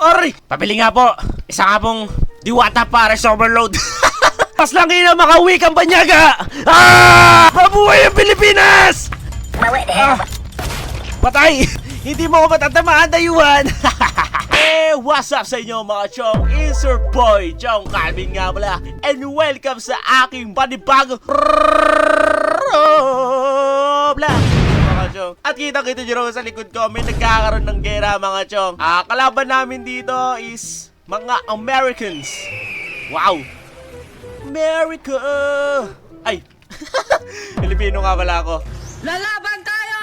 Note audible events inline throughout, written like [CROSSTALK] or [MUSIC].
Oray! Pabili nga po. Isa nga pong diwata para sa overload. [LAUGHS] Pas lang ina mga wikang banyaga! Ah! Mabuhay ang Pilipinas! Ah! Patay! [LAUGHS] Hindi mo ako matatamaan, dayuhan! [LAUGHS] eh, what's up sa inyo mga chong? It's your boy, Chong Calvin nga pala. And welcome sa aking panibagong vlog! Chong. At kita-kita nyo naman sa likod ko, may nagkakaroon ng gera mga chong. Ah, kalaban namin dito is mga Americans. Wow! America! Ay! [LAUGHS] Pilipino nga pala ako. Lalaban tayo!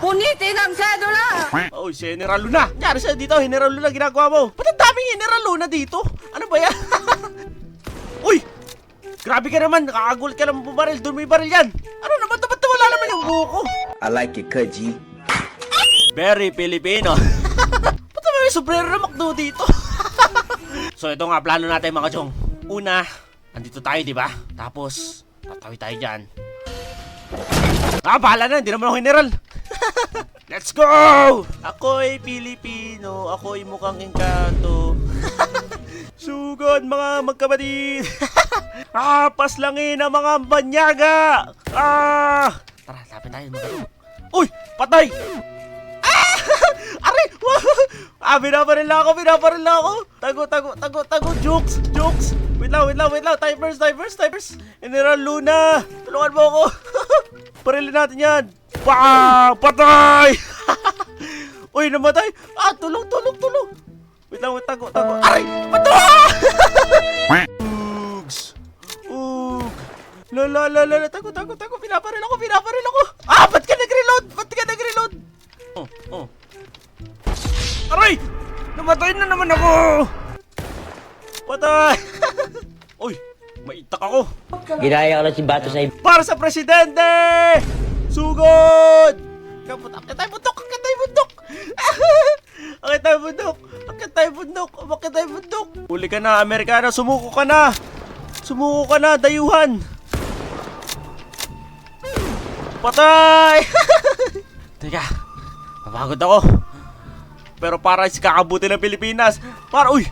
Punitin ang sedula! Oh, si General Luna. Nangyari sa'yo dito, General Luna, ginagawa mo. Ba't ang daming General Luna dito? Ano ba yan? [LAUGHS] Uy! Grabe ka naman, nakakagulat ka naman bumaril. Doon may baril yan. Ano naman, ba't wala naman yung buko? I like it G. Very Filipino. [LAUGHS] ba't naman may sombrero na makdo dito? [LAUGHS] so, ito nga, plano natin mga chong. Una, andito tayo, di ba? Tapos, tatawi tayo dyan. Ah, bahala na, hindi naman ako general. [LAUGHS] Let's go! Ako'y Pilipino, ako'y mukhang engkanto. Sugod mga magkapatid! ah, paslangin ang mga banyaga! Ah! Tara, lapit tayo mga chong. Uy! Patay! Ah! [LAUGHS] Aray! [LAUGHS] ah, binabaril na ako, binabaril na ako! Tago, tago, tago, tago! Jokes! Jokes! Wait lang, wait lang, wait lang! Timers, timers, timers! General Luna! Tulungan mo ako! [LAUGHS] Parilin natin yan! Bang! Patay! Uy, namatay! Ah, tulong, tulong, tulong! Wait lang, wait, tago, tago! Aray! Patay! La la la la! Tago, tago, tago! Pinaparil ako, pinaparil ako! Ah! Ba't ka nag-reload? Ba't ka nag-reload? Oh, oh. Aray! Namatay na naman ako! Patay! [LAUGHS] Uy! Maitak ako! Ginaya ko lang si Bato sa Para sa presidente! Sugod! Kapot, akit tayo bundok! Akit tayo bundok! [LAUGHS] akit tayo bundok! Akit tayo bundok! Akit tayo bundok! Huli ka na, Amerikano! Sumuko ka na! Sumuko ka na, dayuhan! Patay! [LAUGHS] Teka, mapagod ako. Pero para sa kakabuti ng Pilipinas, para, uy!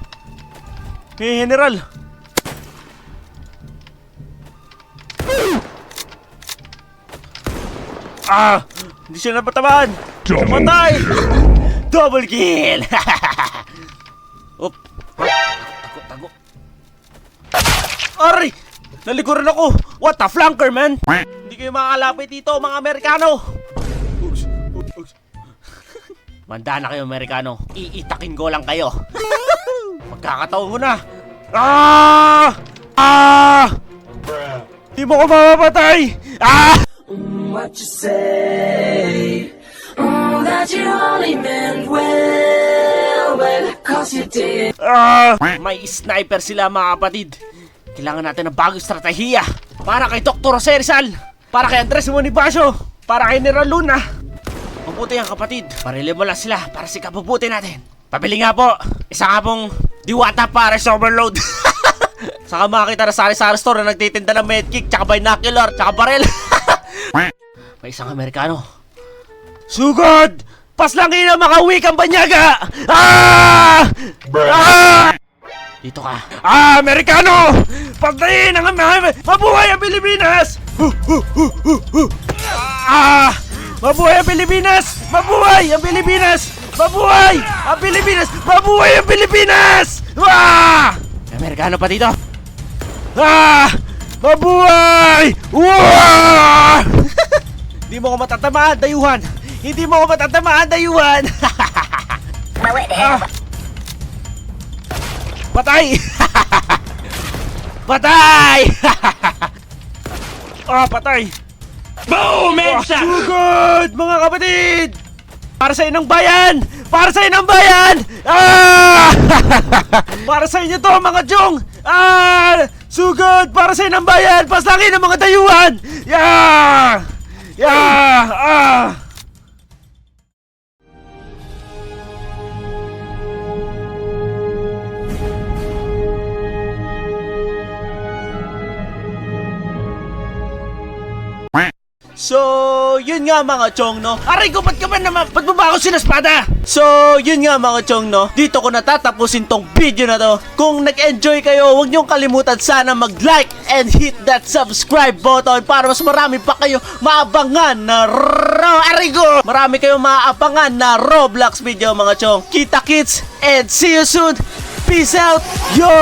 Hey, General! Ah! Hindi siya napatamaan! Patay! [LAUGHS] Double kill! [LAUGHS] Up! Tago, tago. Aray! Naliguran ako! What the flanker, man? Hindi kayo makakalapit dito, mga Amerikano! Ugs. Manda na kayo, Amerikano. Iitakin ko lang kayo. Magkakataon mo na. Ah! Ah! Di mo ko mamapatay! Ah! What you say? Oh, that you only meant well, well, cause you did. Ah! May sniper sila mga kapatid. Kailangan natin ng bagong estratehiya. Para kay Dr. Jose Rizal. Para kay Andres Bonifacio. Para kay General Luna. Mabuti ang kapatid. Parilin mo lang sila para si kapuputi natin. Pabili nga po. Isa nga pong diwata para sa overload. [LAUGHS] Saka makakita na sari-sari store na nagtitinda ng medkit, tsaka binocular, tsaka baril. [LAUGHS] May isang Amerikano. Sugod! Paslangin ang mga wikang banyaga! Ah! Ah! Dito ka. Ah, Amerikano! Pagdayin ang mga... Mabuhay ang Pilipinas! Huh, huh, huh, huh, huh. Ah! Mabuhay ang Pilipinas! Mabuhay ang Pilipinas! Mabuhay ang Pilipinas! Mabuhay ang Pilipinas! Ah! Amerikano pa dito. Ah! Mabuhay! Wow! [LAUGHS] Hindi mo ko matatamaan, dayuhan! Hindi mo ko matatamaan, dayuhan! ah! Patay! [LAUGHS] patay! [LAUGHS] ah, patay! Boom! Mensa! Sugod, mga kapatid! Para sa inang bayan! Para sa inang bayan! Ah! [LAUGHS] para sa inyo to, mga jong! Ah! Sugod! Para sa inang bayan! Paslangin ang mga dayuhan! Yeah! Yeah! Ah! So, yun nga mga chong, no? Aray ko, ba't ka ba naman? Ba't mo ba ako sinaspada? So, yun nga mga chong, no? Dito ko natatapusin tong video na to. Kung nag-enjoy kayo, huwag niyong kalimutan sana mag-like and hit that subscribe button para mas marami pa kayo maabangan na ro aray ko! Marami kayong maaabangan na Roblox video mga chong. Kita kits and see you soon! Peace out! Yo!